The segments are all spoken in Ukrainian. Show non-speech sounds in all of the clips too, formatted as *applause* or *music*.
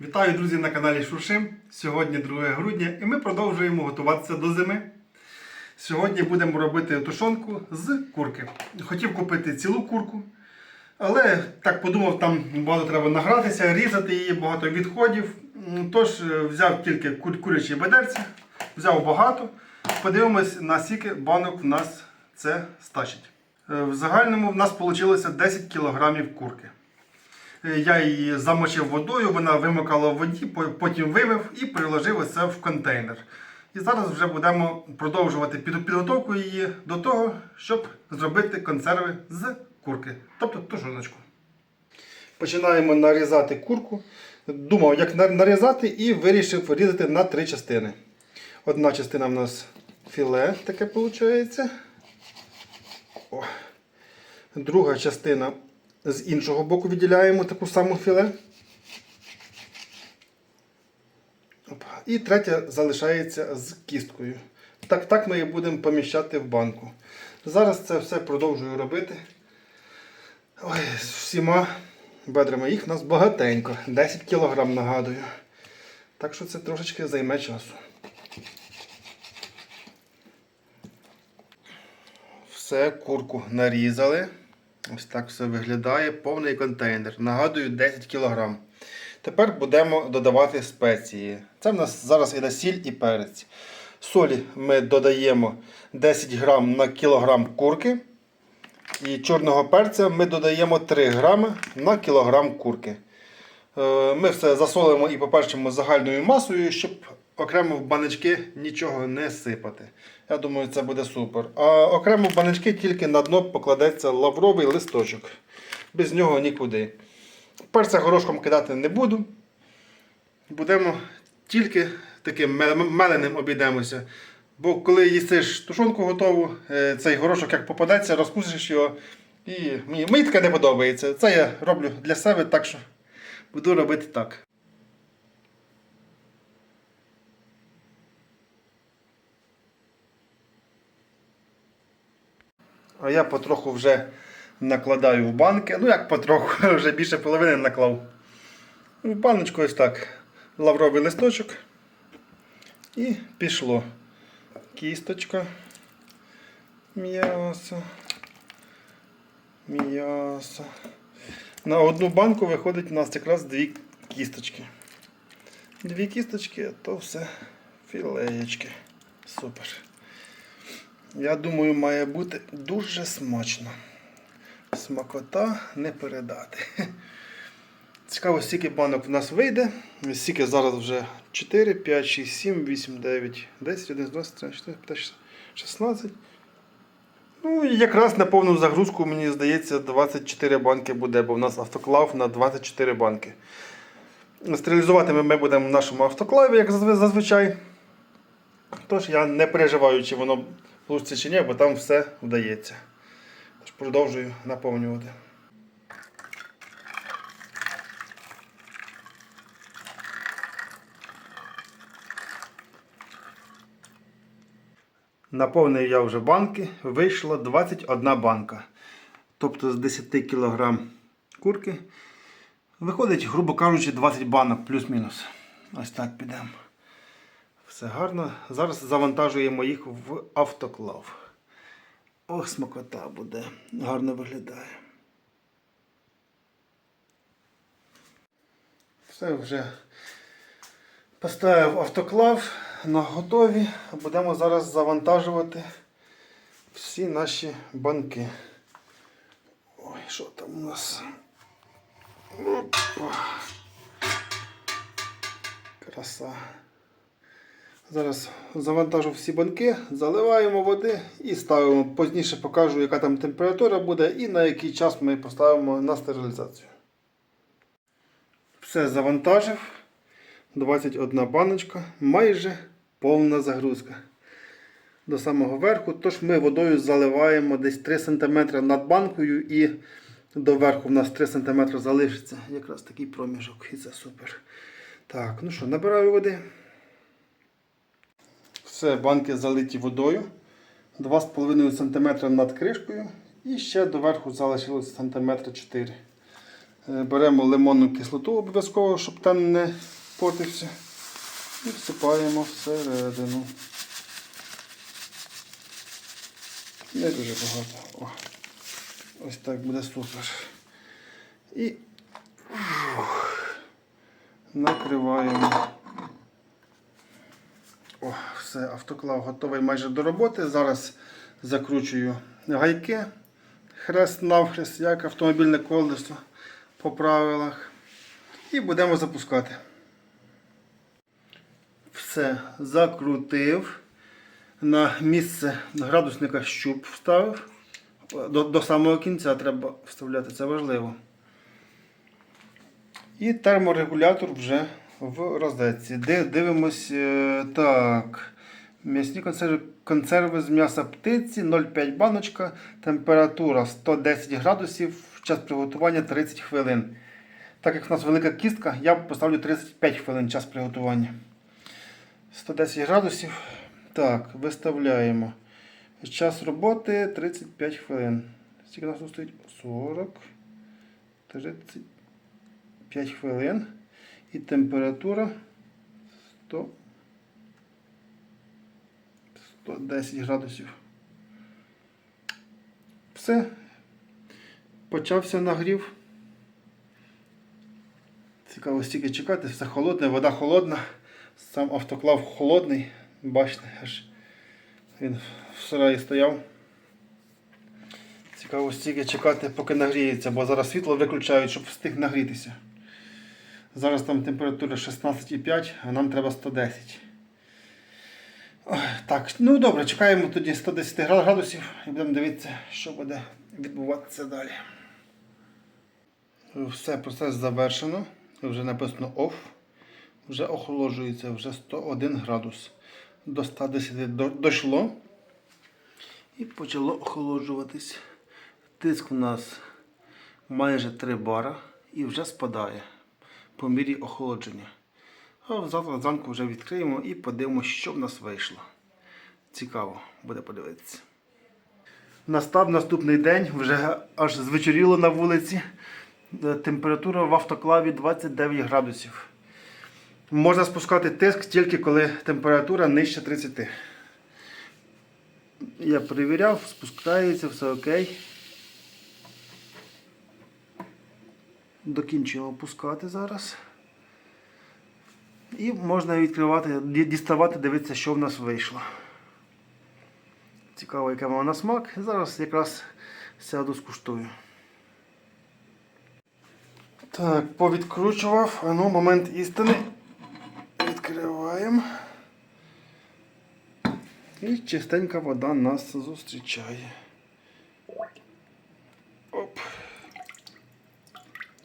Вітаю, друзі, на каналі Шуршим. Сьогодні 2 грудня і ми продовжуємо готуватися до зими. Сьогодні будемо робити тушонку з курки. Хотів купити цілу курку, але так подумав, там багато треба награтися, різати її, багато відходів. Тож е, взяв тільки кур- курячі бедерці, взяв багато. Подивимось, наскільки банок в нас це стачить. Е, В загальному в нас вийшло 10 кг курки. Е, Я її замочив водою, вона вимикала в воді, потім вимив і приложив оце в контейнер. І зараз вже будемо продовжувати підготовку її до того, щоб зробити консерви з курки, тобто тушоночку. Починаємо нарізати курку. Думав, як нарізати, і вирішив різати на три частини. Одна частина в нас філе, таке виходить. О. Друга частина з іншого боку відділяємо таку саму філе. І третя залишається з кісткою. Так, так ми її будемо поміщати в банку. Зараз це все продовжую робити. Ой, з всіма бедрами. Їх у нас багатенько. 10 кг нагадую. Так що це трошечки займе часу. Все, курку нарізали. Ось так все виглядає. Повний контейнер. Нагадую, 10 кг. Тепер будемо додавати спеції. Це в нас зараз іде сіль і перець. Солі ми додаємо 10 грам на кілограм курки. І чорного перця ми додаємо 3 грами на кілограм курки. Е, Ми все засолимо і поперчимо загальною масою, щоб окремо в баночки нічого не сипати. Я думаю, це буде супер. А окремо в баночки тільки на дно покладеться лавровий листочок. Без нього нікуди. Перця горошком кидати не буду. Будемо тільки таким меленим обійдемося. Бо коли їсиш тушонку готову, е, цей горошок як попадеться, розкусиш його. І мені, мені таке не подобається. Це я роблю для себе, так що буду робити так. А я потроху вже накладаю в банки. Ну як потроху, *laughs* вже більше половини наклав. В баночку ось так. Лавровий листочок. І пішло. Кісточка. М'ясо. М'ясо. На одну банку виходить у нас якраз дві кісточки. Дві кісточки, то все філеєчки. Супер. Я думаю, має бути дуже смачно. Смакота не передати. *laughs* Цікаво, скільки банок в нас вийде. Скільки зараз вже 4, 5, 6, 7, 8, 9, 10, 11, 12, 13, 14, 15, 16. Ну, якраз на повну загрузку, мені здається, 24 банки буде, бо в нас автоклав на 24 банки. Стерилізувати ми будемо в нашому автоклаві, як зазвичай. Тож я не переживаю, чи воно вийде чи ні, бо там все вдається. Тож продовжую наповнювати. Наповнив я вже банки, вийшло 21 банка. Тобто з 10 кг курки виходить, грубо кажучи, 20 банок плюс-мінус. Ось так підемо. Все гарно. Зараз завантажуємо їх в автоклав. Ох, смакота буде. Гарно виглядає. Все вже поставив автоклав на готові. Будемо зараз завантажувати всі наші банки. Ой, що там у нас? Опа. Краса. Зараз завантажу всі банки, заливаємо води і ставимо. Пізніше покажу, яка там температура буде і на який час ми поставимо на стерилізацію. Все завантажив. 21 баночка, майже повна загрузка. До самого верху. Тож ми водою заливаємо десь 3 см над банкою і до верху в нас 3 см залишиться. Якраз такий проміжок. І це супер. Так, ну що, набираю води. Все, банки залиті водою. 2,5 см над кришкою. І ще доверху залишилось см 4 Е, Беремо лимонну кислоту обов'язково, щоб там не портився. І всипаємо всередину. Не дуже багато. О, ось так буде супер. І накриваємо. Автоклав готовий майже до роботи. Зараз закручую гайки. Хрест навхрест, як автомобільне колесо по правилах. І будемо запускати. Все, закрутив. На місце градусника щуп вставив. До, до самого кінця треба вставляти, це важливо. І терморегулятор вже в розетці. Дивимось е, так. М'ясні консерви, консерви з м'яса птиці 0,5 баночка, температура 110 градусів, час приготування 30 хвилин. Так як в нас велика кістка, я поставлю 35 хвилин час приготування. 110 градусів. Так, виставляємо. Час роботи 35 хвилин. Скільки у нас стоїть? 40. 35 хвилин. І температура 100. 110 градусів. Все. Почався нагрів. Цікаво стільки чекати, все холодне, вода холодна, сам автоклав холодний. Бачите, аж він в сараї стояв. Цікаво стільки чекати, поки нагріється, бо зараз світло виключають, щоб встиг нагрітися. Зараз там температура 16,5, а нам треба 110. Так, ну добре, чекаємо тоді 110 градусів і будемо дивитися, що буде відбуватися далі. Все, процес завершено. Вже написано OFF. Вже охолоджується, вже 101 градус. До 110 до- дійшло. І почало охолоджуватись. Тиск у нас майже 3 бара і вже спадає по мірі охолодження. А завтра зранку вже відкриємо і подивимося, що в нас вийшло. Цікаво буде подивитися. Настав наступний день, вже аж звечоріло на вулиці. Е, Температура в автоклаві 29 градусів. Можна спускати тиск тільки коли температура нижче 30. Я перевіряв, спускається, все окей. Докінчуємо опускати зараз. І можна відкривати, діставати, дивитися, що в нас вийшло. Цікаво, яке воно на смак. Зараз якраз сяду скуштую. Так, повідкручував. А ну, момент істини. Відкриваємо. І чистенька вода нас зустрічає. Оп.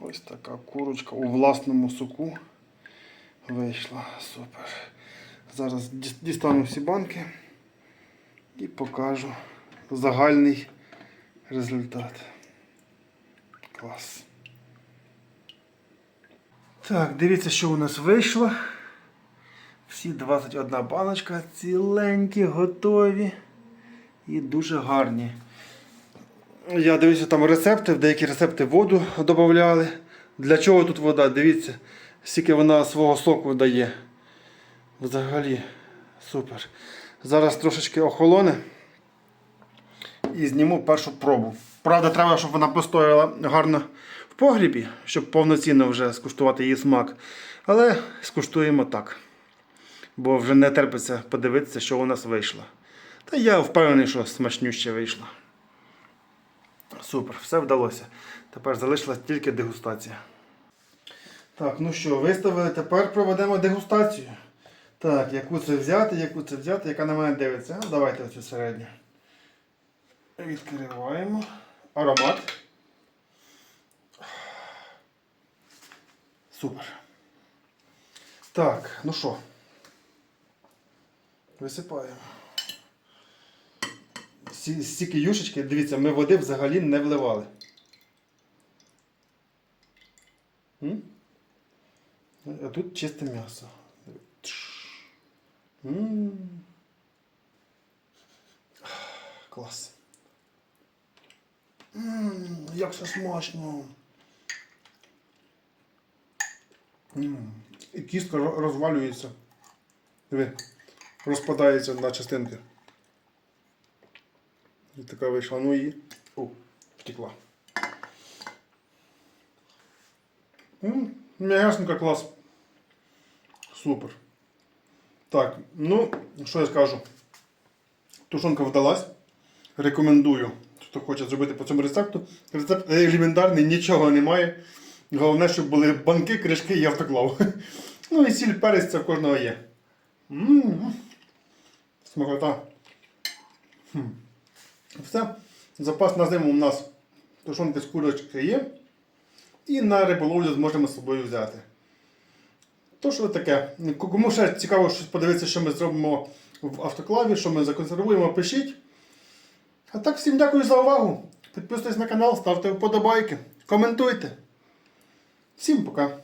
Ось така курочка у власному соку вийшла. Супер. Зараз дістану всі банки і покажу загальний результат. Клас. Так, дивіться, що у нас вийшло. Всі 21 баночка ціленькі, готові і дуже гарні. Я дивлюся там рецепти, в деякі рецепти воду додавали. Для чого тут вода? Дивіться, скільки вона свого соку дає. Взагалі супер. Зараз трошечки охолоне і зніму першу пробу. Правда, треба, щоб вона постояла гарно в погрібі, щоб повноцінно вже скуштувати її смак. Але скуштуємо так. Бо вже не терпиться подивитися, що у нас вийшло. Та я впевнений, що смачнюще вийшло. Супер, все вдалося. Тепер залишилась тільки дегустація. Так, ну що, виставили, тепер проведемо дегустацію. Так, яку це взяти, яку це взяти, яка на мене дивиться. Ну, давайте оцю середню. Відкриваємо. Аромат. Супер. Так, ну що? Висипаємо. Стільки юшечки, дивіться, ми води взагалі не вливали. М? А тут чисте м'ясо. Клас. М, Як це смачно. М, І кістка розвалюється. Диви, розпадається на частинки. І така вийшла. Ну і. О, втекла. М, М'ясненька клас. Супер. Так, ну, що я скажу? Тушонка вдалась. Рекомендую, хто хоче зробити по цьому рецепту. Рецепт елементарний, нічого немає. Головне, щоб були банки, кришки і автоклав. *laughs* Ну і сіль перець це в кожного є. Смакота. Все. Запас на зиму у нас тушонки з курочки є. І на риболовлю зможемо з собою взяти. То що таке? Кому ще цікаво щось подивитися, що ми зробимо в автоклаві, що ми законсервуємо, пишіть. А так, всім дякую за увагу. Підписуйтесь на канал, ставте вподобайки, коментуйте. Всім пока.